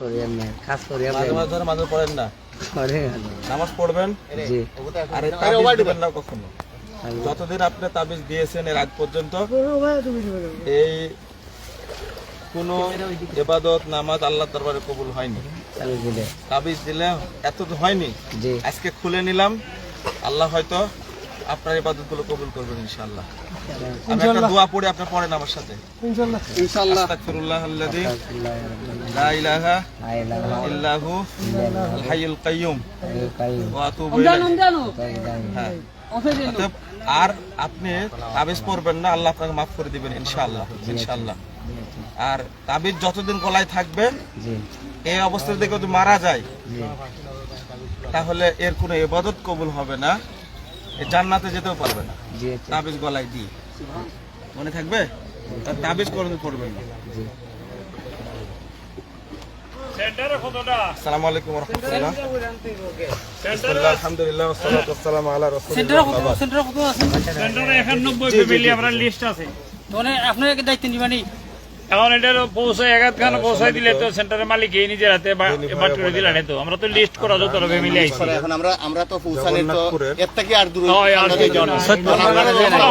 করি এমনি কাজ করি মাঝে এমনি মাঝে ধরে মাঝে পড়েন না। করে নামাজ পড়বেন? জি। আর এই তাবিজ দিবেন না কখনো। যতদিন আপনি তাবিজ দিয়েছেন এর আগ পর্যন্ত এই কোনো এবাদত নামাজ আল্লাহ দরবারে কবুল হয়নি। তাবিজ দিলে। এত তো হয়নি। আজকে খুলে নিলাম। আল্লাহ হয়তো আপনার ইবাদতগুলো কবুল করবেন ইনশাআল্লাহ। আমি একটা দোয়া পড়ে আপনি পড়েন আমার সাথে। ইনশাআল্লাহ। আস্তাগফিরুল্লাহ আল্লাযী লা ইলাহা ইল্লাহু আল হাইয়ুল কাইয়্যুম ওয়া আতুবু ইলাইহি। হ্যাঁ। আর আপনি তাবিজ পড়বেন না আল্লাহ আপনাকে মাফ করে দিবেন ইনশাআল্লাহ ইনশাআল্লাহ। আর তাবিজ যতদিন গলায় থাকবে এই অবস্থা থেকে যদি মারা যায় তাহলে এর কোনো ইবাদত কবুল হবে না। জান্নাতে যেতেও পারবে না। তাবিজ গলায় দিয়ে মনে থাকবে? আর তাবিজ কোনোদিন পড়বেন না। আসসালামু আলাইকুম রাহমাতুল্লাহ। বিসমিল্লাহ আলহামদুলিল্লাহ ওয়া সালাতু ওয়া সালামু আলা রাসূলিল্লাহ ওয়া বাদ। সেন্টারে একানব্বই ফ্যামিলি আমরা লিস্ট আছে আপনার দায়িত্ব নিবানি। এখন এটা পৌঁছায় একাত খান পৌঁছায় দিলে তো সেন্টারের মালিক এই নিজের হাতে বাট করে দিলেন তো। আমরা তো লিস্ট করা যত ফ্যামিলি আইছি এখন আমরা আমরা তো পৌঁছালে তো এর থেকে আর দূরে হয়, আর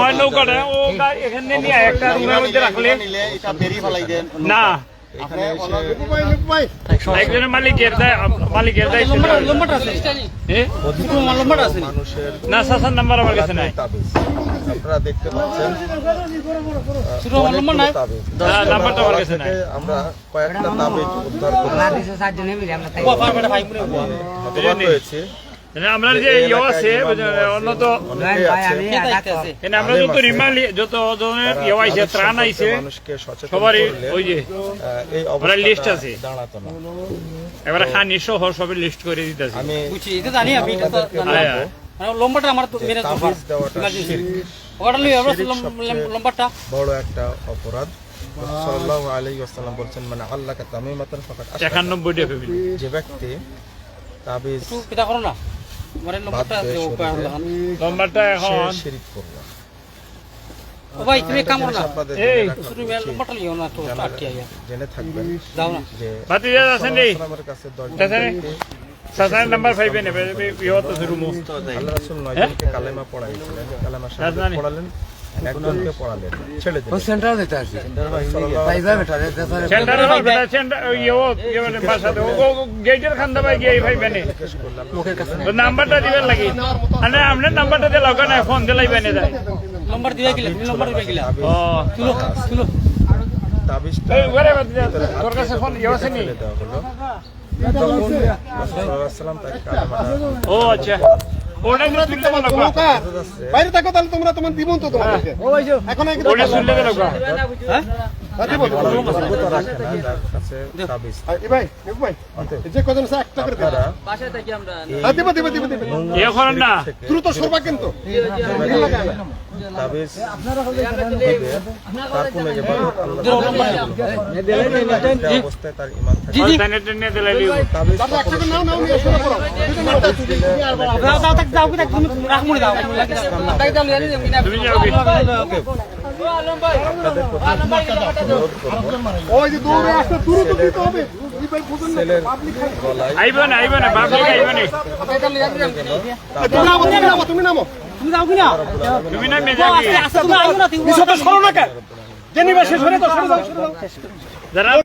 হয় নৌকাটা ও এখানে নিয়ে একটা রুমের মধ্যে রাখলে। এটা বেরিয়ে ফলাই দেন। না। আপনি অন্য- একজনের মালিকের দায় মালিকের দায়িত্ব লম্বাটা আছে। এ? লম্বাটা আছে মানুষের না সাসার নাম্বার আমার কাছে আপনারা দেখতে পাচ্ছেন আমার কাছে নাই? থেকে আমরা কয়েকটা তাবিজ উদ্ধার করেছি। আমরা যে ইয়ে আছে আমি আমরা যত যত ইয়ে আইছে ত্রাণ আইছে সবারই ওই যে আছে। সবের লিস্ট করে দিতেছে বুঝছি এটা জানি এটা তো লম্বাটা আমার মেরে লম্বাটা বড় একটা অপরাধ। সাল্লাল্লাহু আলাইহি ওয়াসাল্লাম বলছেন মানে আল্লাহকে তামিমাতান ফাকাত আশরাক। একানব্বইটা ফ্যামিলি যে ব্যক্তি তাবিজ পিতা করো না। সে এখন। শিরিক করল। ও ভাই তুমি কাম না এই, তুমি লম্বাটা লিও না তো আটকে আইয়া জেনে থাকবেন যাও না। যে ভাতিজা আছেন রে আমার কাছে দশজন তাছাড়া ব্যক্তি। সাসার নাম্বার ফাইভে নেবে। ইহত শুরু মু আল্লাহ রাসূল নয়জনকে কালেমা পড়াইছিলেন। কালেমা পড়ালেন। একজনকে পড়ালেন। ছেড়ে দিলেন। সেন্টার দিতে আসছি সাল্লাল্লাহু পাই যাবে এটা সেন্টারে হবে সেন্টার ইয়ে ইয়ে মানে বাসাতে। ও গেটের খান্দা ভাই গিয়ে ফাইভে নে জিজ্ঞেস করলাম নাম্বারটা দিবেন লাগি মানে আপনার নাম্বারটা দিলে ওখানে ফোন দিবে দিবে তাবিজটা এই তোর কাছে ইয়ে আছে নি ও আচ্ছা। বাইরে থাকো তাহলে তোমরা তোমার দিব তো তোমাদেরকে এখন হ্যাঁ ইয়ে দ্রুত সরবা কিন্তু তুমি যাও কি তুমি নামো তুমি যাও কি তুমি না মেজাকি আস্তে তুমি আইও না তুমি সরো না কেন জেনিবা শেষ হলে তো সরে যাও সরে যাও